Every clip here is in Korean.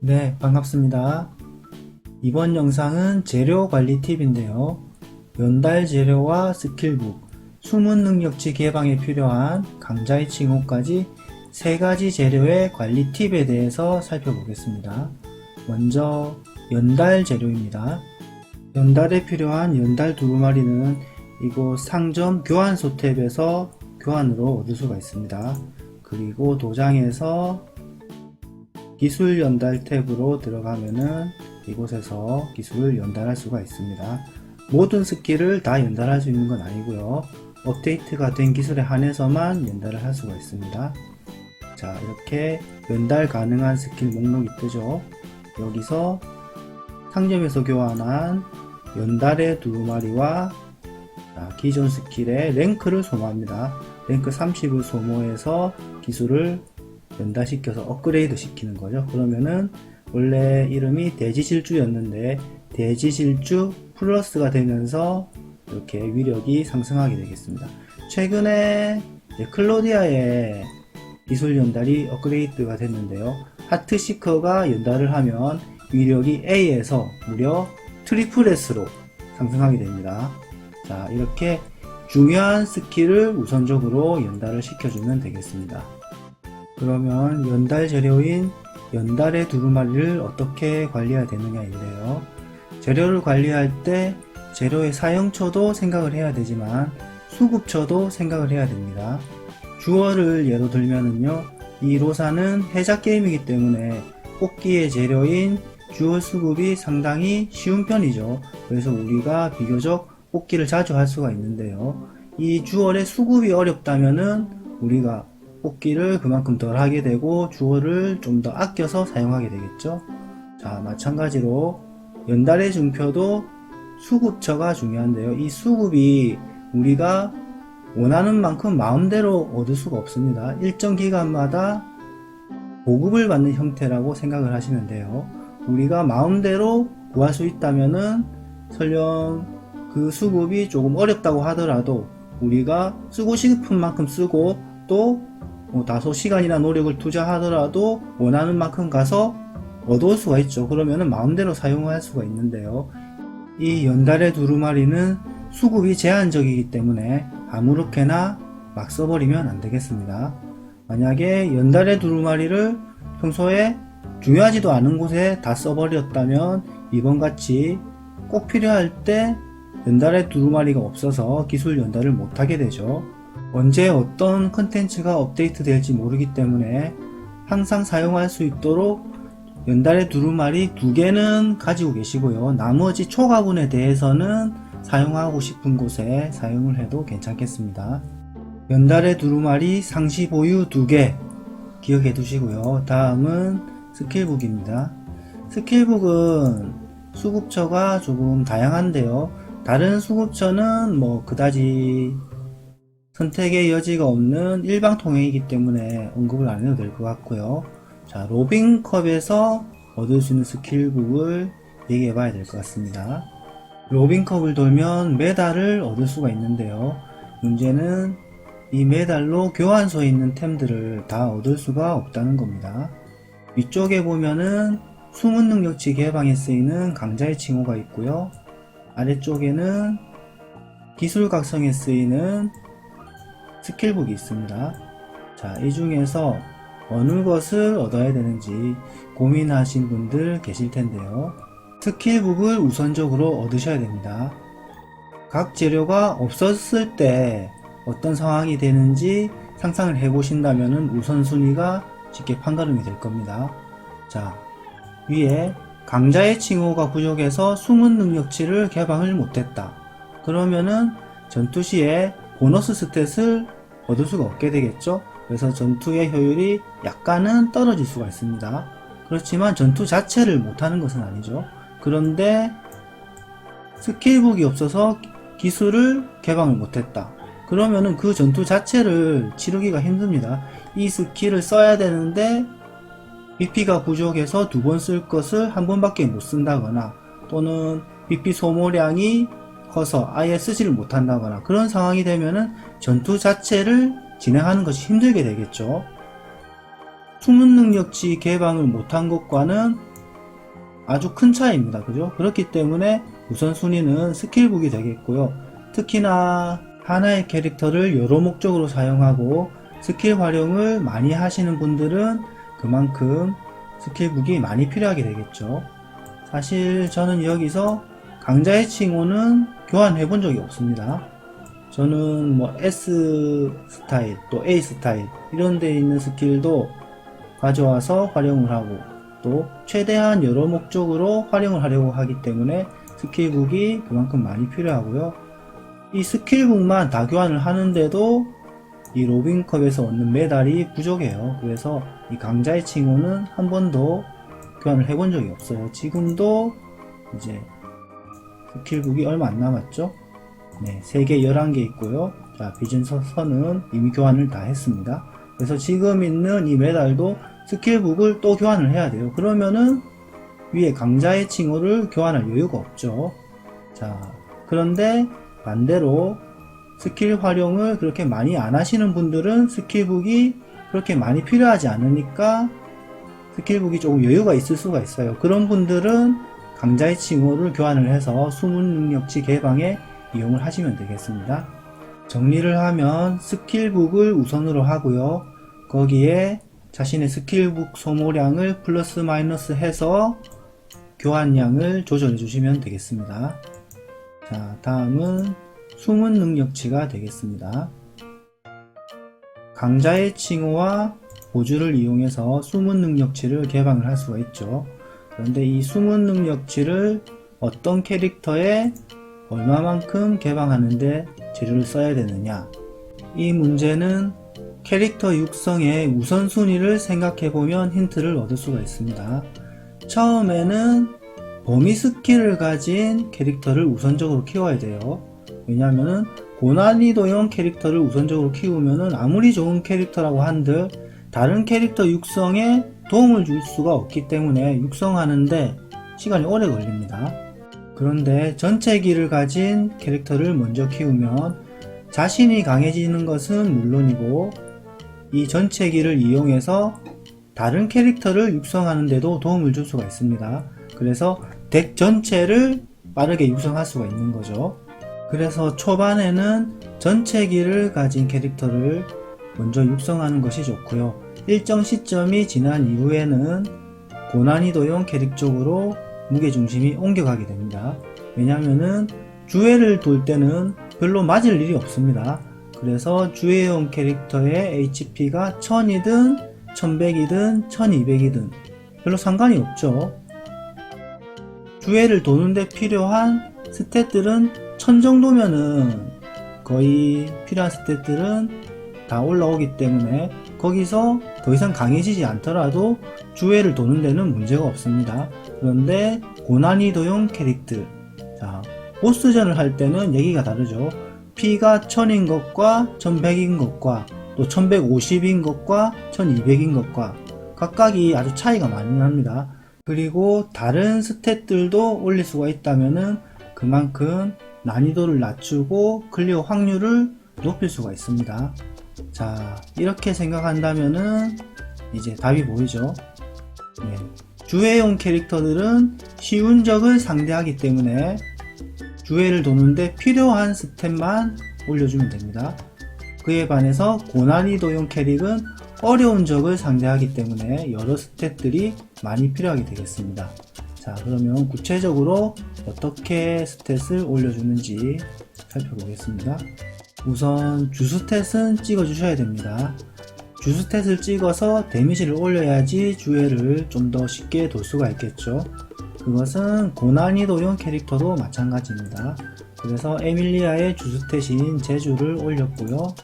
네, 반갑습니다. 이번 영상은 재료 관리 팁인데요. 연달 재료와 스킬북, 숨은 능력치 개방에 필요한 강자의 칭호까지 세 가지 재료의 관리 팁에 대해서 살펴보겠습니다. 먼저 연달 재료입니다. 연달에 필요한 연달 두루마리는 이곳 상점 교환 소 탭에서 교환으로 얻을 수가 있습니다. 그리고 도장에서 기술 연달 탭으로 들어가면은 이곳에서 기술을 연달할 수가 있습니다. 모든 스킬을 다 연달할 수 있는 건 아니고요. 업데이트가 된 기술에 한해서만 연달을 할 수가 있습니다. 자, 이렇게 연달 가능한 스킬 목록이 뜨죠. 여기서 상점에서 교환한 연달의 두루마리와 자, 기존 스킬의 랭크를 소모합니다. 랭크 30을 소모해서 기술을 연달시켜서 업그레이드 시키는 거죠. 그러면은 원래 이름이 대지질주였는데 대지질주 플러스가 되면서 이렇게 위력이 상승하게 되겠습니다. 최근에 클로디아의 기술 연달이 업그레이드가 됐는데요. 하트시커가 연달을 하면 위력이 A에서 무려 트리플 S로 상승하게 됩니다. 자, 이렇게 중요한 스킬을 우선적으로 연달을 시켜주면 되겠습니다. 그러면 연달 재료인 연달의 두루마리를 어떻게 관리해야 되느냐인데요. 재료를 관리할 때 재료의 사용처도 생각을 해야 되지만 수급처도 생각을 해야 됩니다. 주어를 예로 들면은요. 이 로사는 해자 게임이기 때문에 뽑기의 재료인 주어 수급이 상당히 쉬운 편이죠. 그래서 우리가 비교적 뽑기를 자주 할 수가 있는데요. 이 주얼의 수급이 어렵다면은 우리가 뽑기를 그만큼 덜 하게 되고 주어를 좀 더 아껴서 사용하게 되겠죠. 자, 마찬가지로 연달의 증표도 수급처가 중요한데요. 이 수급이 우리가 원하는 만큼 마음대로 얻을 수가 없습니다. 일정 기간마다 보급을 받는 형태라고 생각을 하시면 돼요. 우리가 마음대로 구할 수 있다면은 설령 그 수급이 조금 어렵다고 하더라도 우리가 쓰고 싶은 만큼 쓰고 또 뭐 다소 시간이나 노력을 투자하더라도 원하는 만큼 가서 얻어올 수가 있죠. 그러면은 마음대로 사용할 수가 있는데요. 이 연달의 두루마리는 수급이 제한적이기 때문에 아무렇게나 막 써버리면 안 되겠습니다. 만약에 연달의 두루마리를 평소에 중요하지도 않은 곳에 다 써버렸다면 이번 같이 꼭 필요할 때 연달의 두루마리가 없어서 기술 연달을 못하게 되죠. 언제 어떤 컨텐츠가 업데이트 될지 모르기 때문에 항상 사용할 수 있도록 연달의 두루마리 두 개는 가지고 계시고요. 나머지 초가군에 대해서는 사용하고 싶은 곳에 사용을 해도 괜찮겠습니다. 연달의 두루마리 상시 보유 두 개 기억해 두시고요. 다음은 스킬북입니다. 스킬북은 수급처가 조금 다양한데요. 다른 수급처는 뭐 그다지 선택의 여지가 없는 일방통행이기 때문에 언급을 안 해도 될 것 같고요. 자, 로빈컵에서 얻을 수 있는 스킬북을 얘기해 봐야 될 것 같습니다. 로빈컵을 돌면 메달을 얻을 수가 있는데요. 문제는 이 메달로 교환소에 있는 템들을 다 얻을 수가 없다는 겁니다. 위쪽에 보면은 숨은 능력치 개방에 쓰이는 강자의 칭호가 있고요. 아래쪽에는 기술 각성에 쓰이는 스킬북이 있습니다. 자, 이 중에서 어느 것을 얻어야 되는지 고민하신 분들 계실 텐데요. 스킬북을 우선적으로 얻으셔야 됩니다. 각 재료가 없었을 때 어떤 상황이 되는지 상상을 해보신다면 우선순위가 쉽게 판가름이 될 겁니다. 자, 위에 강자의 칭호가 부족해서 숨은 능력치를 개방을 못했다. 그러면은 전투 시에 보너스 스탯을 얻을 수가 없게 되겠죠. 그래서 전투의 효율이 약간은 떨어질 수가 있습니다. 그렇지만 전투 자체를 못하는 것은 아니죠. 그런데 스킬북이 없어서 기술을 개방을 못했다. 그러면은 그 전투 자체를 치르기가 힘듭니다. 이 스킬을 써야 되는데 BP가 부족해서 두 번 쓸 것을 한 번밖에 못 쓴다거나 또는 BP 소모량이 커서 아예 쓰지를 못한다거나 그런 상황이 되면은 전투 자체를 진행하는 것이 힘들게 되겠죠. 숨은 능력치 개방을 못한 것과는 아주 큰 차이입니다. 그죠? 그렇기 때문에 우선순위는 스킬북이 되겠고요. 특히나 하나의 캐릭터를 여러 목적으로 사용하고 스킬 활용을 많이 하시는 분들은 그만큼 스킬북이 많이 필요하게 되겠죠. 사실 저는 여기서 강자의 칭호는 교환해 본 적이 없습니다. 저는 뭐 S 스타일 또 A 스타일 이런 데 있는 스킬도 가져와서 활용을 하고 또 최대한 여러 목적으로 활용을 하려고 하기 때문에 스킬북이 그만큼 많이 필요하고요. 이 스킬북만 다 교환을 하는데도 이 로빈컵에서 얻는 메달이 부족해요. 그래서 이 강자의 칭호는 한 번도 교환을 해본 적이 없어요. 지금도 이제 스킬북이 얼마 안 남았죠? 네, 3개 11개 있고요. 자, 비즌서서는 이미 교환을 다 했습니다. 그래서 지금 있는 이 메달도 스킬북을 또 교환을 해야 돼요. 그러면은 위에 강자의 칭호를 교환할 여유가 없죠. 자, 그런데 반대로 스킬 활용을 그렇게 많이 안 하시는 분들은 스킬북이 그렇게 많이 필요하지 않으니까 스킬북이 조금 여유가 있을 수가 있어요. 그런 분들은 강자의 칭호를 교환을 해서 숨은 능력치 개방에 이용을 하시면 되겠습니다. 정리를 하면 스킬북을 우선으로 하고요. 거기에 자신의 스킬북 소모량을 플러스 마이너스 해서 교환량을 조절해 주시면 되겠습니다. 자, 다음은 숨은 능력치가 되겠습니다. 강자의 칭호와 보주를 이용해서 숨은 능력치를 개방을 할 수가 있죠. 그런데 이 숨은 능력치를 어떤 캐릭터에 얼마만큼 개방하는데 재료를 써야 되느냐. 이 문제는 캐릭터 육성의 우선순위를 생각해보면 힌트를 얻을 수가 있습니다. 처음에는 범위 스킬을 가진 캐릭터를 우선적으로 키워야 돼요. 왜냐하면 고난이도형 캐릭터를 우선적으로 키우면은 아무리 좋은 캐릭터라고 한들 다른 캐릭터 육성에 도움을 줄 수가 없기 때문에 육성하는데 시간이 오래 걸립니다. 그런데 전체 기를 가진 캐릭터를 먼저 키우면 자신이 강해지는 것은 물론이고 이 전체 기를 이용해서 다른 캐릭터를 육성하는데도 도움을 줄 수가 있습니다. 그래서 덱 전체를 빠르게 육성할 수가 있는 거죠. 그래서 초반에는 전체 기를 가진 캐릭터를 먼저 육성하는 것이 좋고요. 일정 시점이 지난 이후에는 고난이도형 캐릭 쪽으로 무게중심이 옮겨가게 됩니다. 왜냐하면은 주회를 돌 때는 별로 맞을 일이 없습니다. 그래서 주회용 캐릭터의 HP가 1000이든 1100이든 1200이든 별로 상관이 없죠. 주회를 도는데 필요한 스탯들은 1000 정도면은 거의 필요한 스탯들은 다 올라오기 때문에 거기서 더 이상 강해지지 않더라도 주회를 도는 데는 문제가 없습니다. 그런데 고난이도용 캐릭터 자 보스전을 할 때는 얘기가 다르죠. P가 1000인 것과 1100인 것과 또 1150인 것과 1200인 것과 각각이 아주 차이가 많이 납니다. 그리고 다른 스탯들도 올릴 수가 있다면은 그만큼 난이도를 낮추고 클리어 확률을 높일 수가 있습니다. 자, 이렇게 생각한다면은 이제 답이 보이죠? 네. 주회용 캐릭터들은 쉬운 적을 상대하기 때문에 주회를 도는데 필요한 스탯만 올려주면 됩니다. 그에 반해서 고난이도용 캐릭은 어려운 적을 상대하기 때문에 여러 스탯들이 많이 필요하게 되겠습니다. 자, 그러면 구체적으로 어떻게 스탯을 올려주는지 살펴보겠습니다. 우선 주스탯은 찍어 주셔야 됩니다. 주스탯을 찍어서 데미지를 올려야지 주회를 좀 더 쉽게 돌 수가 있겠죠. 그것은 고난이도용 캐릭터도 마찬가지입니다. 그래서 에밀리아의 주스탯인 제주를 올렸고요.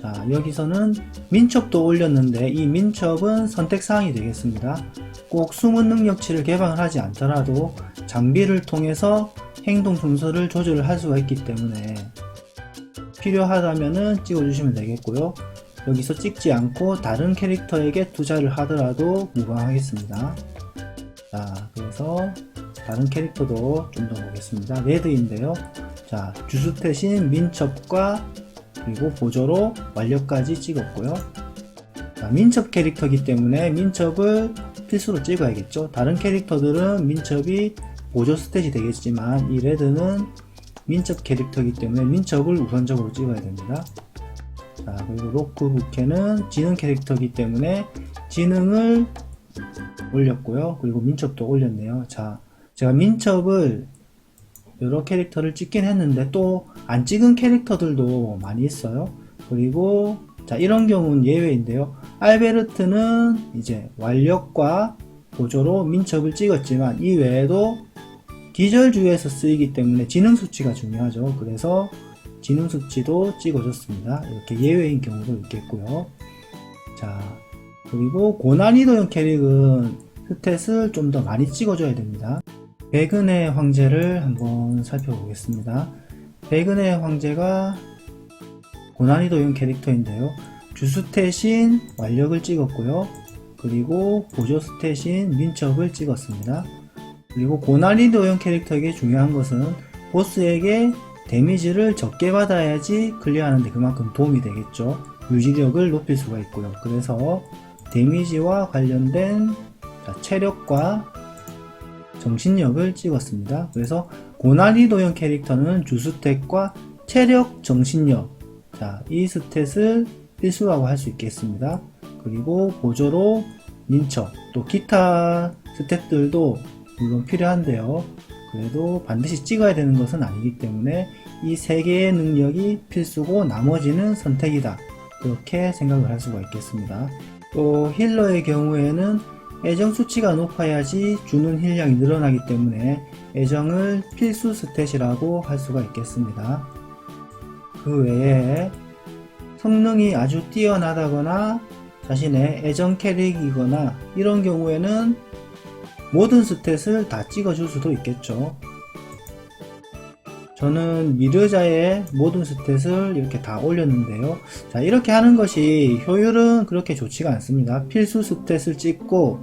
자, 여기서는 민첩도 올렸는데 이 민첩은 선택사항이 되겠습니다. 꼭 숨은 능력치를 개방을 하지 않더라도 장비를 통해서 행동 순서를 조절을 할 수가 있기 때문에 필요하다면 찍어주시면 되겠고요. 여기서 찍지 않고 다른 캐릭터에게 투자를 하더라도 무방하겠습니다. 자, 그래서 다른 캐릭터도 좀 더 보겠습니다. 레드인데요. 자, 주스탯인 민첩과 그리고 보조로 완료까지 찍었고요. 자, 민첩 캐릭터이기 때문에 민첩을 필수로 찍어야겠죠. 다른 캐릭터들은 민첩이 보조 스탯이 되겠지만 이 레드는 민첩 캐릭터이기 때문에 민첩을 우선적으로 찍어야 됩니다. 자, 그리고 로크 부캐는 지능 캐릭터이기 때문에 지능을 올렸고요. 그리고 민첩도 올렸네요. 자, 제가 민첩을 여러 캐릭터를 찍긴 했는데 또 안 찍은 캐릭터들도 많이 있어요. 그리고 자, 이런 경우는 예외인데요. 알베르트는 이제 완력과 보조로 민첩을 찍었지만 이 외에도 기절주에서 쓰이기 때문에 지능 수치가 중요하죠. 그래서 지능 수치도 찍어줬습니다. 이렇게 예외인 경우도 있겠고요. 자, 그리고 고난이도형 캐릭은 스탯을 좀 더 많이 찍어줘야 됩니다. 백은의 황제를 한번 살펴보겠습니다. 백은의 황제가 고난이도형 캐릭터인데요. 주스탯인 완력을 찍었고요. 그리고 보조 스탯인 민첩을 찍었습니다. 그리고 고난이 도형 캐릭터에게 중요한 것은 보스에게 데미지를 적게 받아야지 클리어하는데 그만큼 도움이 되겠죠. 유지력을 높일 수가 있고요. 그래서 데미지와 관련된 자, 체력과 정신력을 찍었습니다. 그래서 고난이도형 캐릭터는 주스탯과 체력, 정신력 자, 이 스탯을 필수라고 할 수 있겠습니다. 그리고 보조로 민첩, 또 기타 스탯들도 물론 필요한데요. 그래도 반드시 찍어야 되는 것은 아니기 때문에 이 세 개의 능력이 필수고 나머지는 선택이다. 그렇게 생각을 할 수가 있겠습니다. 또 힐러의 경우에는 애정 수치가 높아야지 주는 힐량이 늘어나기 때문에 애정을 필수 스탯이라고 할 수가 있겠습니다. 그 외에 성능이 아주 뛰어나다거나 자신의 애정 캐릭이거나 이런 경우에는 모든 스탯을 다 찍어줄 수도 있겠죠. 저는 미르자의 모든 스탯을 이렇게 다 올렸는데요. 자, 이렇게 하는 것이 효율은 그렇게 좋지가 않습니다. 필수 스탯을 찍고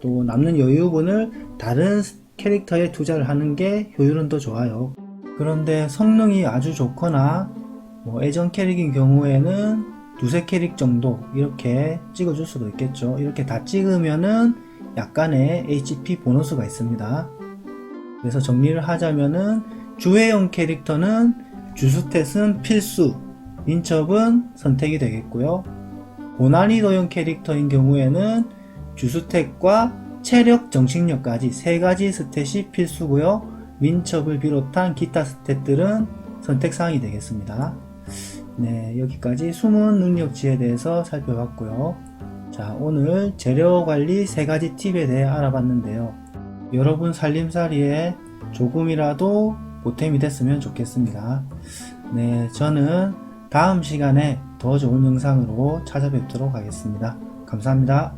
또 남는 여유분을 다른 캐릭터에 투자를 하는 게 효율은 더 좋아요. 그런데 성능이 아주 좋거나 뭐 애정 캐릭인 경우에는 두세 캐릭 정도 이렇게 찍어줄 수도 있겠죠. 이렇게 다 찍으면은 약간의 HP 보너스가 있습니다. 그래서 정리를 하자면은 주회용 캐릭터는 주스탯은 필수, 민첩은 선택이 되겠고요. 고난이도형 캐릭터인 경우에는 주스탯과 체력, 정신력까지 세 가지 스탯이 필수고요. 민첩을 비롯한 기타 스탯들은 선택사항이 되겠습니다. 네, 여기까지 숨은 능력치에 대해서 살펴봤고요. 자, 오늘 재료 관리 세 가지 팁에 대해 알아봤는데요. 여러분 살림살이에 조금이라도 보탬이 됐으면 좋겠습니다. 네, 저는 다음 시간에 더 좋은 영상으로 찾아뵙도록 하겠습니다. 감사합니다.